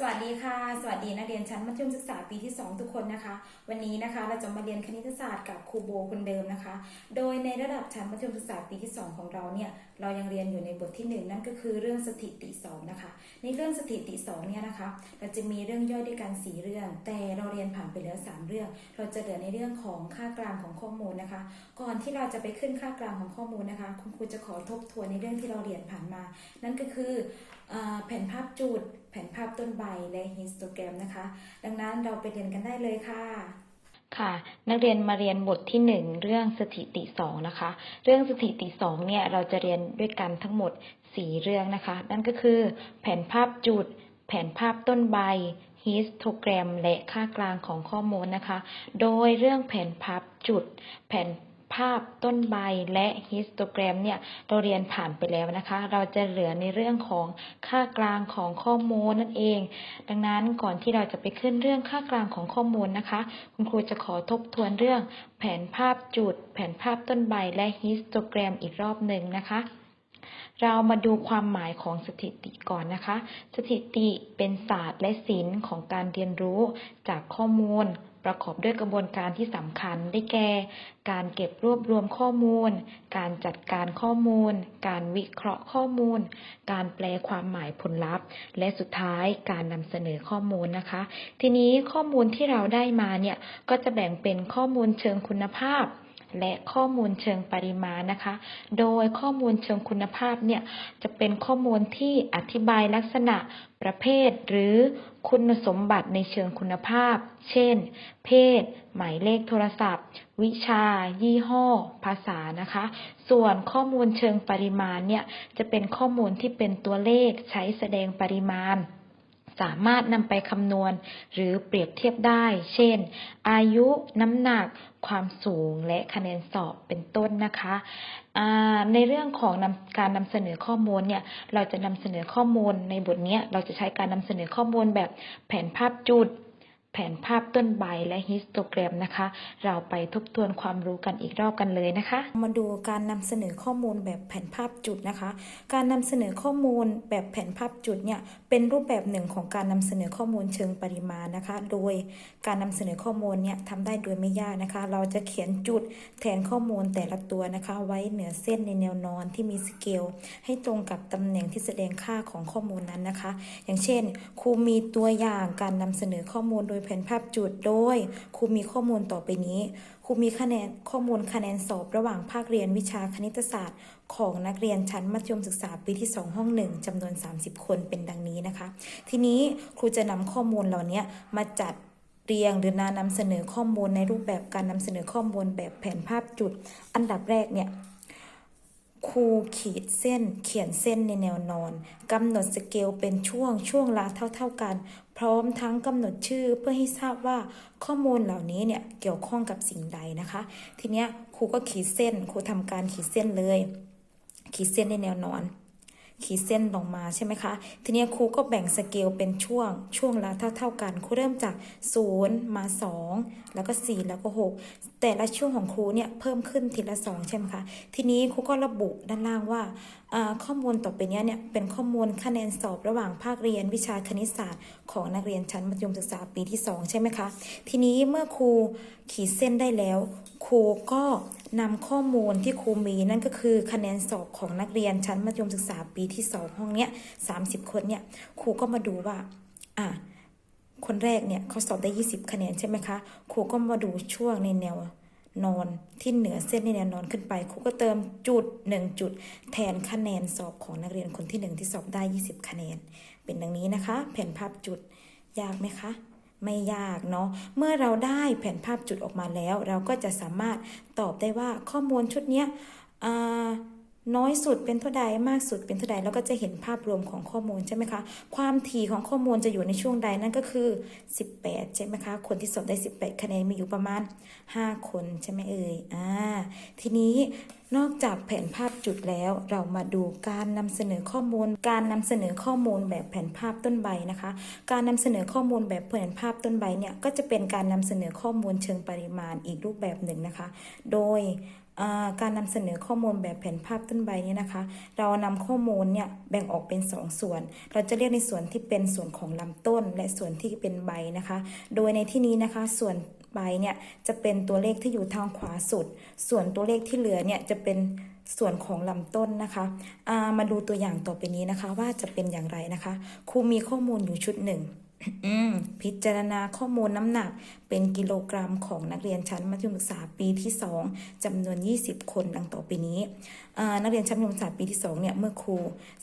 สวัสดีค่ะ สวัสดีนักเรียนชั้นมัธยมศึกษาปีที่ 2 ทุกคนนะคะ วันนี้นะคะเราจะมาเรียนคณิตศาสตร์กับครูโบคนเดิมนะคะ โดยในระดับชั้นมัธยมศึกษาปีที่ 2 ของเราเนี่ยเรายังเรียนอยู่ในบทที่ 1 นั่นก็คือเรื่องสถิติ2นะคะในเรื่องสถิติ2เนี่ยนะคะ เราจะมีเรื่องย่อยด้วยกัน4เรื่อง แต่เราเรียนผ่านไปแล้ว 3 เรื่อง เราจะเหลือในเรื่องของค่ากลางของข้อมูลนะคะ ก่อนที่เราจะไปขึ้นค่ากลางของข้อมูลนะคะ คุณครูจะขอทบทวนในเรื่องที่เราเรียนผ่านมา นั่นก็คือ แผนภาพจุด แผนภาพต้นใบ และฮิสโตแกรมนะคะ ดังนั้นเราไปเรียนกันได้เลยค่ะค่ะ นักเรียนมาเรียนบทที่หนึ่งเรื่องสถิติสองนะคะ เรื่องสถิติสองเนี่ยเราจะเรียนด้วยกันทั้งหมดสี่เรื่องนะคะ นั่นก็คือ แผนภาพจุด แผนภาพต้นใบฮิสโตแกรมและค่ากลางของข้อมูลนะคะ โดยเรื่องแผนภาพจุด แผน ภาพต้นใบและฮิสโตแกรมเนี่ยเราเรียนผ่านไปแล้วนะคะ เราจะเหลือในเรื่องของค่ากลางของข้อมูลนั่นเอง ดังนั้นก่อนที่เราจะไปขึ้นเรื่องค่ากลางของข้อมูลนะคะ คุณครูจะขอทบทวนเรื่อง แผนภาพจุด แผนภาพต้นใบและฮิสโตแกรมอีกรอบหนึ่งนะคะเรามาดูความหมายของสถิติก่อนนะคะ สถิติเป็นศาสตร์และศิลป์ของการเรียนรู้จากข้อมูล ประกอบด้วยกระบวนการที่สำคัญได้แก่ การเก็บรวบรวมข้อมูล การจัดการข้อมูล การวิเคราะห์ข้อมูล การแปลความหมายผลลัพธ์ และสุดท้ายการนำเสนอข้อมูลนะคะ ทีนี้ข้อมูลที่เราได้มาเนี่ยก็จะแบ่งเป็นข้อมูลเชิงคุณภาพ และข้อมูลเชิงปริมาณนะคะ โดยข้อมูลเชิงคุณภาพเนี่ยจะเป็นข้อมูลที่อธิบายลักษณะประเภทหรือคุณสมบัติในเชิงคุณภาพ เช่น เพศ หมายเลขโทรศัพท์ วิชา ยี่ห้อ ภาษานะคะ ส่วนข้อมูลเชิงปริมาณเนี่ยจะเป็นข้อมูลที่เป็นตัวเลขใช้แสดงปริมาณ สามารถนำไปคำนวณ หรือเปรียบเทียบได้ เช่น อายุ น้ำหนัก ความสูง และคะแนนสอบเป็นต้นนะคะ ในเรื่องของการนำเสนอข้อมูลเนี่ย เราจะนำเสนอข้อมูลในบทนี้เราจะใช้การนำเสนอข้อมูลแบบแผนภาพจุดแผนภาพต้นใบและฮิสโตแกรมนะคะ เราไปทบทวนความรู้กันอีกรอบกันเลยนะคะ มาดูการนำเสนอข้อมูลแบบแผนภาพจุดนะคะ การนำเสนอข้อมูลแบบแผนภาพจุดเนี่ยเป็นรูปแบบหนึ่งของการนำเสนอข้อมูลเชิงปริมาณนะคะ โดยการนำเสนอข้อมูลเนี่ยทำได้โดยไม่ยากนะคะ เราจะเขียนจุดแทนข้อมูลแต่ละตัวนะคะ ไว้เหนือเส้นในแนวนอนที่มีสเกลให้ตรงกับตำแหน่งที่แสดงค่าของข้อมูลนั้นนะคะ อย่างเช่น ครูมีตัวอย่างการนำเสนอข้อมูลโดยแผนภาพจุด โดย ครูมีข้อมูลต่อไปนี้ ครูมีคะแนนข้อมูลคะแนนสอบระหว่างภาคเรียนวิชาคณิตศาสตร์ ของนักเรียนชั้นมัธยมศึกษาปีที่ 2 ห้องหนึ่งจำนวน 30 คนเป็นดังนี้นะคะ ทีนี้ครูจะนำข้อมูลเหล่านี้มาจัดเรียงหรือนานำเสนอข้อมูลในรูปแบบการนำเสนอข้อมูลแบบแผนภาพจุด อันดับแรกเนี่ยครูขีดเส้นเขียนเส้นในแนวนอนกำหนดสเกลเป็นช่วงช่วงละเท่าๆกัน พร้อมทั้งกำหนดชื่อเพื่อให้ทราบว่าข้อมูลเหล่านี้เนี่ยเกี่ยวข้องกับสิ่งใดนะคะ ทีเนี้ยครูก็ขีดเส้นครูทำการขีดเส้นเลย ขีดเส้นในแนวนอน ขีดเส้นลงมาใช่ไหมคะ ทีนี้ครูก็แบ่งสเกลเป็นช่วงช่วงละเท่า ๆกัน ครูเริ่มจาก 0 มา 2 แล้วก็ 4 แล้วก็ 6 แต่ละช่วงของครูเนี่ยเพิ่มขึ้นทีละ 2 ใช่ไหมคะ ทีนี้ครูก็ระบุด้านล่างว่าข้อมูลต่อไปนี้เนี่ยเป็นข้อมูลคะแนนสอบระหว่างภาคเรียนวิชาคณิตศาสตร์ ของนักเรียนชั้นมัธยมศึกษาปีที่ 2 ใช่ไหมคะ ทีนี้เมื่อครูขีดเส้นได้แล้ว ครูก็นำข้อมูลที่ครูมีนั่นก็คือคะแนนสอบของนักเรียนชั้นมัธยมศึกษาปีที่2ห้องเนี้ย30คนเนี่ยครูก็มาดูว่า อะคนแรกเนี่ยเขาสอบได้20คะแนนใช่ไหมคะครูก็มาดูช่วงในแนวนอนที่เหนือเส้นในแนวนอนขึ้นไปครูก็เติมจุด1จุด แทนคะแนนสอบของนักเรียนคนที่1ที่สอบได้20คะแนน เป็นดังนี้นะคะ แผ่นภาพจุดยากไหมคะไม่ยากเนาะ เมื่อเราได้แผนภาพจุดออกมาแล้ว เราก็จะสามารถตอบได้ว่าข้อมูลชุดเนี้ย น้อยสุดเป็นเท่าใดมากสุดเป็นเท่าใดแล้วก็จะเห็นภาพรวมของข้อมูลใช่ไหมคะความถี่ของข้อมูลจะอยู่ในช่วงใดนั่นก็คือ 18 ใช่ไหมคะคนที่สอบได้ 18 คะแนนมีอยู่ประมาณ 5 คนใช่ไหมเอ่ยอ่าทีนี้นอกจากแผนภาพจุดแล้วเรามาดูการนำเสนอข้อมูล การนำเสนอข้อมูลแบบแผนภาพต้นใบนะคะ การนำเสนอข้อมูลแบบแผนภาพต้นใบเนี่ยก็จะเป็นการนำเสนอข้อมูลเชิงปริมาณอีกรูปแบบหนึ่งนะคะ โดย การนำเสนอข้อมูลแบบแผนภาพต้นใบนี้นะคะ เรานำข้อมูลเนี่ยแบ่งออกเป็น2ส่วน เราจะเรียกในส่วนที่เป็นส่วนของลำต้น และส่วนที่เป็นใบนะคะ โดยในที่นี้นะคะส่วนใบเนี่ยจะเป็นตัวเลขที่อยู่ทางขวาสุด ส่วนตัวเลขที่เหลือเนี่ยจะเป็นส่วนของลำต้นนะคะามาดูตัวอย่างต่อไปนี้นะคะ ว่าจะเป็นอย่างไรนะคะ ครูมีข้อมูลอยู่ชุดหนึ่ง พิจารณาข้อมูลน้ำหนักเป็นกิโลกรัมของนักเรียนชั้นมัธยมศึกษาปีที่ 2จำนวน 20 คนดังต่อไปนี้นักเรียนชั้นมัธยมศึกษาปีที่2เนี่ยเมื่อครู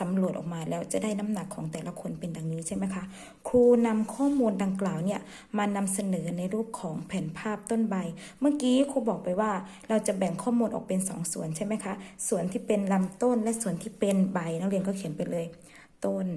สำรวจออกมาแล้วจะได้น้ำหนักของแต่ละคนเป็นดังนี้ใช่ไหมคะ ครูนำข้อมูลดังกล่าวเนี่ยมานำเสนอในรูปของแผ่นภาพต้นใบ เมื่อกี้ครูบอกไปว่าเราจะแบ่งข้อมูลออกเป็น 2 ส่วนใช่ไหมคะ ส่วนที่เป็นลำต้นและส่วนที่เป็นใบนักเรียนก็เขียนไปเลย ต้น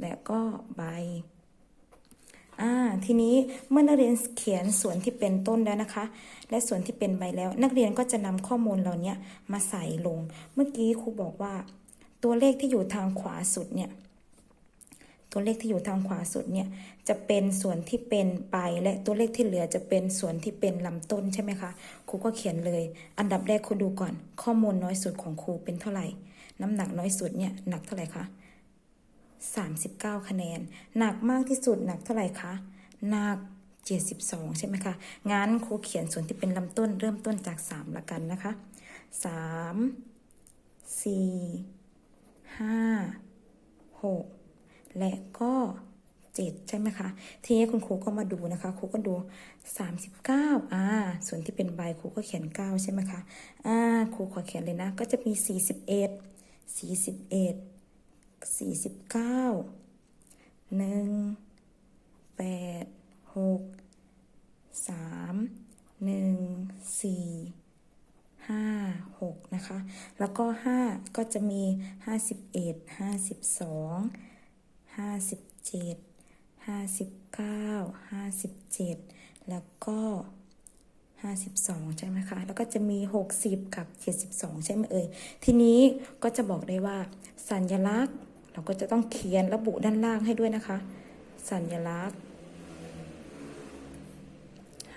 และก็ใบอ่าทีนี้เมื่อนักเรียนเขียนส่วนที่เป็นต้นแล้วนะคะ และส่วนที่เป็นใบแล้ว นักเรียนก็จะนำข้อมูลเหล่านี้มาใส่ลง เมื่อกี้ครูบอกว่า ตัวเลขที่อยู่ทางขวาสุดเนี่ยตัวเลขที่อยู่ทางขวาสุดเนี่ยจะเป็นส่วนที่เป็นใบและตัวเลขที่เหลือจะเป็นส่วนที่เป็นลำต้นใช่ไหมคะครูก็เขียนเลย อันดับแรกครูดูก่อน ข้อมูลน้อยสุดของครูเป็นเท่าไหร่ น้ำหนักน้อยสุดเนี่ยหนักเท่าไหร่คะ 39 คะแนน หนักมากที่สุดหนักเท่าไหร่คะหนัก72 ใช่ไหมคะ งั้นครูเขียนส่วนที่เป็นลำต้นเริ่มต้นจาก 3 ละกันนะคะ 3 4 5 6 และก็ 7 ใช่ไหมคะ ทีนี้คุณครูก็มาดูนะคะ ครูก็ดู 39อ่าส่วนที่เป็นใบครูก็เขียน 9 ใช่ไหมคะอ่าครูขอเขียนเลยนะ ก็จะมี 41 41 สี่สิบเก้าหนึ่งแปดหกสามหนึ่งสี่ห้าหกนะคะ แล้วก็ห้าก็จะมีห้าสิบเอ็ดห้าสิบสองห้าสิบเจ็ดห้าสิบเก้าห้าสิบเจ็ดแล้วก็ห้าสิบสองใช่ไหมคะ แล้วก็จะมีหกสิบกับเจ็ดสิบสองใช่ไหมเอ่ย ทีนี้ก็จะบอกได้ว่าสัญลักษณ์ เราก็จะต้องเขียนระบุด้านล่างให้ด้วยนะคะ สัญลักษณ์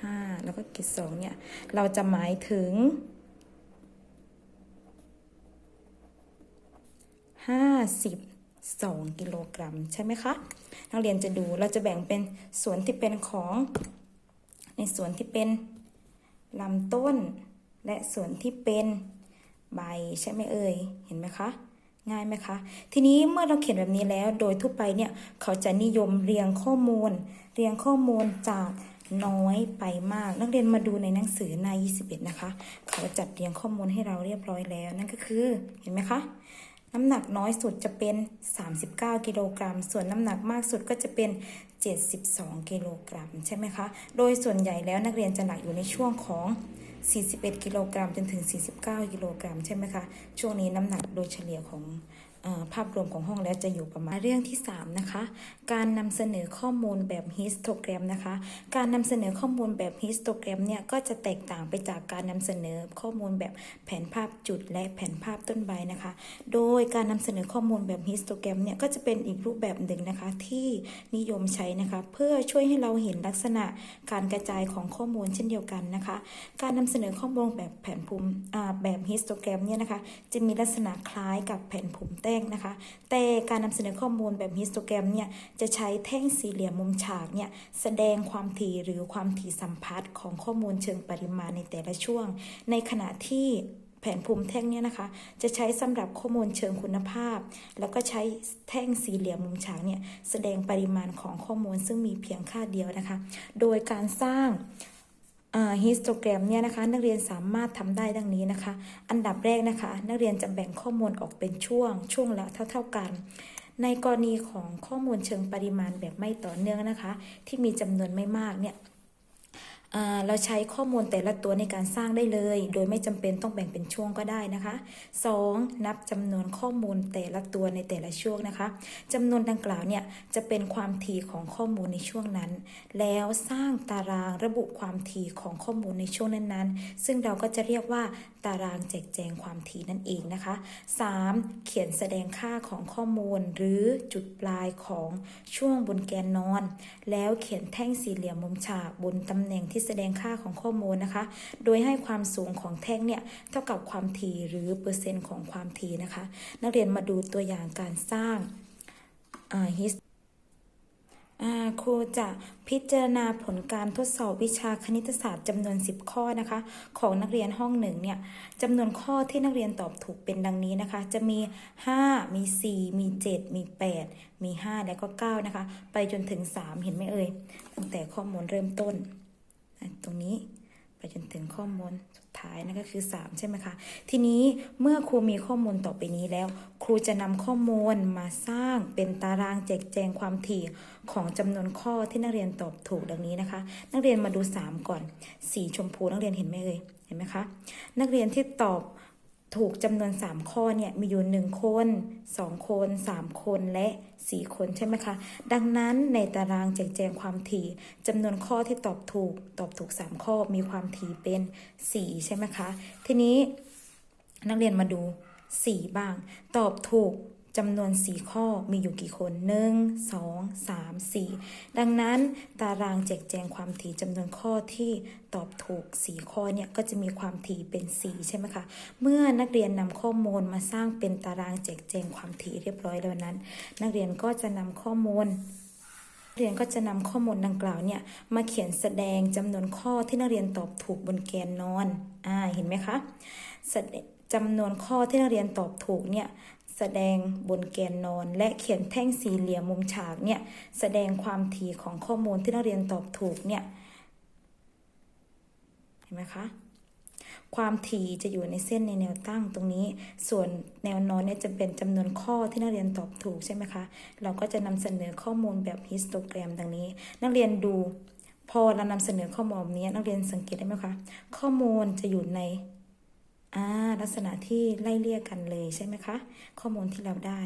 ห้าแล้วก็กิจสองเนี่ย เราจะหมายถึงห้าสิบสองกิโลกรัม ใช่ไหมคะ นักเรียนจะดูเราจะแบ่งเป็นส่วนที่เป็นของ ในส่วนที่เป็นลำต้น และส่วนที่เป็นใบใช่ไหมเอ่ย เห็นไหมคะ ง่ายไหมคะ ทีนี้เมื่อเราเขียนแบบนี้แล้วโดยทั่วไปเนี่ยเขาจะนิยมเรียงข้อมูล เรียงข้อมูลจากน้อยไปมาก นักเรียนมาดูในหนังสือหน้า 21 นะคะ เขาจัดเรียงข้อมูลให้เราเรียบร้อยแล้ว นั่นก็คือเห็นไหมคะน้ำหนักน้อยสุดจะเป็น 39 กิโลกรัม ส่วนน้ำหนักมากสุดก็จะเป็น 72 กิโลกรัม ใช่ไหมคะ โดยส่วนใหญ่แล้วนักเรียนจะหนักอยู่ในช่วงของ 41 กิโลกรัมจนถึง 49 กิโลกรัมใช่ไหมคะ ช่วงนี้น้ำหนักโดยเฉลี่ยของ ภาพรวมของห้องแล้วจะอยู่ประมาณเรื่องที่ 3 นะคะ การนำเสนอข้อมูลแบบฮิสโตแกรมนะคะ การนำเสนอข้อมูลแบบฮิสโตแกรมเนี่ยก็จะแตกต่างไปจากการนำเสนอข้อมูลแบบแผนภาพจุดและแผนภาพต้นใบนะคะ โดยการนำเสนอข้อมูลแบบฮิสโตแกรมเนี่ยก็จะเป็นอีกรูปแบบหนึ่งนะคะที่นิยมใช้นะคะ เพื่อช่วยให้เราเห็นลักษณะการกระจายของข้อมูลเช่นเดียวกันนะคะ การนำเสนอข้อมูลแบบแผนภูมิแบบฮิสโตแกรมเนี่ยนะคะ จะมีลักษณะคล้ายกับแผนภูมิแต้งนะคะ แต่การนำเสนอข้อมูลแบบฮิสโตแกรมเนี่ยจะใช้แท่งสี่เหลี่ยมมุมฉากเนี่ยแสดงความถี่หรือความถี่สัมพัทธ์ของข้อมูลเชิงปริมาณในแต่ละช่วง ในขณะที่แผนภูมิแท่งเนี่ยนะคะ จะใช้สำหรับข้อมูลเชิงคุณภาพ แล้วก็ใช้แท่งสี่เหลี่ยมมุมฉากเนี่ยแสดงปริมาณของข้อมูลซึ่งมีเพียงค่าเดียวนะคะ โดยการสร้าง ฮิสโตแกรมเนี่ยนะคะนักเรียนสามารถทำได้ดังนี้นะคะ อันดับแรกนะคะ นักเรียนจะแบ่งข้อมูลออกเป็นช่วง ช่วงละเท่า ๆกัน ในกรณีของข้อมูลเชิงปริมาณแบบไม่ต่อเนื่องนะคะ ที่มีจำนวนไม่มากเนี่ย เราใช้ข้อมูลแต่ละตัวในการสร้างได้เลย โดยไม่จำเป็นต้องแบ่งเป็นช่วงก็ได้นะคะ 2. นับจำนวนข้อมูลแต่ละตัวในแต่ละช่วงนะคะจำนวนดังกล่าวเนี่ยจะเป็นความถี่ของข้อมูลในช่วงนั้น แล้วสร้างตารางระบุความถี่ของข้อมูลในช่วงนั้นๆ ซึ่งเราก็จะเรียกว่า ตารางแจกแจงความถี่นั่นเองนะคะ 3. เขียนแสดงค่าของข้อมูล หรือจุดปลายของช่วงบนแกนนอน แล้วเขียนแท่งสี่เหลี่ยมมุมฉากบนตำแหน่งที่แสดงค่าของข้อมูลนะคะ โดยให้ความสูงของแท่งเนี่ยเท่ากับความถี่หรือเปอร์เซ็นต์ของความถี่นะคะ นักเรียนมาดูตัวอย่างการสร้างอ่า his ครูจะพิจารณาผลการทดสอบวิชาคณิตศาสตร์จำนวน 10 ข้อนะคะ ของนักเรียนห้องหนึ่งเนี่ยจำนวนข้อที่นักเรียนตอบถูกเป็นดังนี้นะคะ จะมี 5 มี 4 มี 7 มี 8 มี 5 และก็ 9 นะคะ ไปจนถึง 3 เห็นไหมเอ่ยตั้งแต่ข้อมูลเริ่มต้น ตรงนี้ไปจนถึงข้อมูล ท้ายนั่นก็คือ 3 ใช่ไหมคะ ทีนี้เมื่อครูมีข้อมูลต่อไปนี้แล้ว ครูจะนำข้อมูลมาสร้างเป็นตารางแจกแจงความถี่ของจำนวนข้อที่นักเรียนตอบถูกดังนี้นะคะ นักเรียนมาดู 3 ก่อน สีชมพูนักเรียนเห็นไหมเอ่ยเห็นไหมคะ นักเรียนที่ตอบ ถูกจำนวน 3 ข้อเนี่ยมีอยู่ 1 คน 2 คน 3 คนและ 4 คนใช่ไหมคะ ดังนั้นในตารางแจกแจงความถี่จำนวนข้อที่ตอบถูก ตอบถูก 3 ข้อมีความถี่เป็น 4 ใช่ไหมคะ ทีนี้นักเรียนมาดู 4 บ้าง ตอบถูก จำนวน 4 ข้อมีอยู่กี่คน 1 2 3 4 ดังนั้นตารางแจกแจงความถี่จำนวนข้อที่ตอบถูก 4 ข้อเนี่ยก็จะมีความถี่เป็น 4 ใช่ไหมคะ เมื่อนักเรียนนำข้อมูลมาสร้างเป็นตารางแจกแจงความถี่เรียบร้อยแล้วนั้น นักเรียนก็จะนำข้อมูลนักเรียนก็จะนำข้อมูลดังกล่าวเนี่ยมาเขียนแสดงจำนวนข้อที่นักเรียนตอบถูกบนแกนนอน อ่า เห็นไหมคะจำนวนข้อที่นักเรียนตอบถูกเนี่ย แสดงบนแกนนอน และเขียนแท่งสี่เหลี่ยมมุมฉากเนี่ยแสดงความถี่ของข้อมูลที่นักเรียนตอบถูกเนี่ยเห็นไหมคะความถี่จะอยู่ในเส้นในแนวตั้งตรงนี้ ส่วนแนวนอนเนี่ยจะเป็นจำนวนข้อที่นักเรียนตอบถูกใช่ไหมคะ เราก็จะนำเสนอข้อมูลแบบฮิสโตแกรมดังนี้ นักเรียนดู พอเรานำเสนอข้อมูลนี้ นักเรียนสังเกตได้ไหมคะ ข้อมูลจะอยู่ใน อ่าลักษณะที่ไล่เลี่ยกันเลยใช่ไหมคะ ข้อมูลที่เราได้